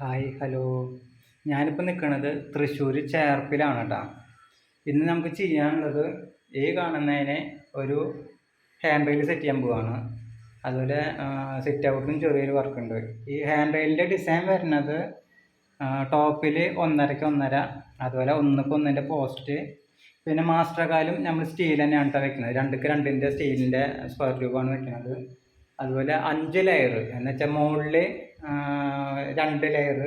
Hi hello. ഞാനിപ്പോൾ നിൽക്കുന്നത് തൃശ്ശൂർ ചേർപ്പിലാണ് കേട്ടോ ഇന്ന് നമുക്ക് ചെയ്യാനുള്ളത് ഈ കാണുന്നതിനെ ഒരു ഹാൻഡ് റെയിൽ സെറ്റ് ചെയ്യാൻ പോവാണ്. അതുപോലെ സെറ്റ് ഔട്ടിനും ചെറിയൊരു വർക്കുണ്ട് ഈ ഹാൻഡ് റെയിലിന്റെ ഡിസൈൻ വരുന്നത് ടോപ്പിൽ ഒന്നരയ്ക്ക് ഒന്നര അതുപോലെ ഒന്നിക്ക് ഒന്നിന്റെ പോസ്റ്റ് പിന്നെ മാസ്റ്റർ കാലും നമ്മൾ സ്റ്റീൽ തന്നെയാണ് കേട്ടോ വെക്കുന്നത് രണ്ടുക്ക് രണ്ടിന്റെ സ്റ്റീലിന്റെ സ്ക്വയർ ട്യൂബാണ് വെക്കുന്നത് അതുപോലെ അഞ്ച് ലെയർ എന്നുവെച്ചാൽ മുകളിൽ രണ്ട് ലെയർ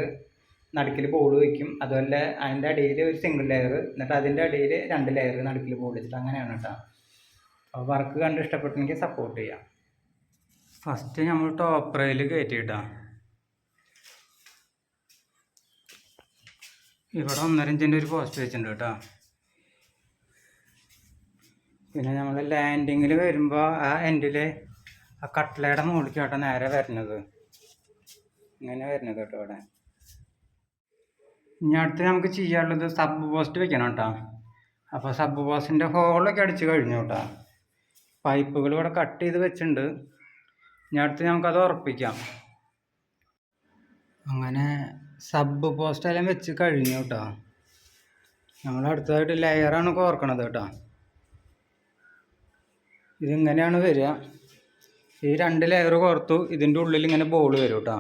നടുക്കിൽ ബോൾ വയ്ക്കും അതുപോലെ അതിന്റെ അടിയിൽ ഒരു സിംഗിൾ ലെയർ എന്നിട്ട് അതിന്റെ അടിയിൽ രണ്ട് ലെയർ നടുക്കിൽ ബോൾ വെച്ചിട്ട് അങ്ങനെയാണ് കേട്ടോ അപ്പോൾ വർക്ക് കണ്ട് ഇഷ്ടപ്പെട്ടെങ്കിൽ സപ്പോർട്ട് ചെയ്യാം. ഫസ്റ്റ് നമ്മൾ ടോപ്പ് റെയിൽ കയറ്റിയിട്ടാണ് ഇവിടെ ഒന്നര ഇഞ്ചിന്റെ ഒരു പോസ്റ്റ് വെച്ചിട്ടുണ്ട് കേട്ടോ പിന്നെ നമ്മൾ ലാൻഡിങ്ങിൽ വരുമ്പോൾ ആ എൻഡിൽ ആ കട്ട്ലയുടെ മുകളിലേക്ക് കേട്ടോ നേരെ വരുന്നത് ഇങ്ങനെ വരുന്നത് കേട്ടോ ഇവിടെ. ഇനി അടുത്ത് നമുക്ക് ചെയ്യാനുള്ളത് സബ് പോസ്റ്റ് വെക്കണം കേട്ടോ. അപ്പോൾ സബ് പോസ്റ്റിന്റെ ഹോളൊക്കെ അടിച്ച് കഴിഞ്ഞു കേട്ടോ. പൈപ്പുകൾ ഇവിടെ കട്ട് ചെയ്ത് വെച്ചിട്ടുണ്ട്. ഇനി അടുത്ത് നമുക്കത് ഉറപ്പിക്കാം. അങ്ങനെ സബ് പോസ്റ്റ് എല്ലാം വെച്ച് കഴിഞ്ഞു കേട്ടോ. നമ്മൾ അടുത്തതായിട്ട് ലെയറാണ് കോർക്കണത് കേട്ടോ. ഇതിങ്ങനെയാണ് വരിക. ഈ രണ്ട് ലെയർ കോർത്തു ഇതിന്റെ ഉള്ളിൽ ഇങ്ങനെ ബോൾ വരും കേട്ടോ.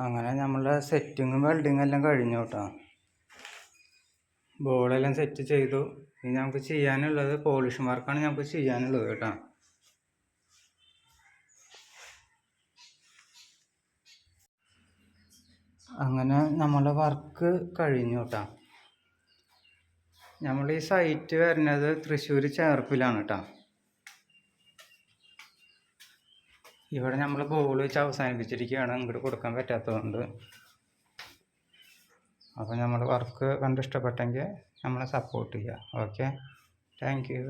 അങ്ങനെ നമ്മളെ സെറ്റിങ്ങും വെൽഡിങ്ങും എല്ലാം കഴിഞ്ഞു കേട്ടോ. ബോളെല്ലാം സെറ്റ് ചെയ്തു. ഇനി നമുക്ക് ചെയ്യാനുള്ളത് പോളിഷ് മാർക്കാണ് നമുക്ക് ചെയ്യാനുള്ളത് കേട്ടോ. അങ്ങനെ നമ്മളെ വർക്ക് കഴിഞ്ഞു കേട്ടോ. നമ്മൾ ഈ സൈറ്റ് വരുന്നത് തൃശ്ശൂർ ചേർപ്പിലാണ് കേട്ടോ. ഇവിടെ നമ്മൾ ബോൾ വെച്ച് അവസാനിപ്പിച്ചിരിക്കുകയാണ്. ഇങ്ങോട്ട് കൊടുക്കാൻ പറ്റാത്തതുകൊണ്ട്. അപ്പോൾ നമ്മൾ വർക്ക് കണ്ടിഷ്ടപ്പെട്ടെങ്കിൽ നമ്മളെ സപ്പോർട്ട് ചെയ്യുക. Okay thank you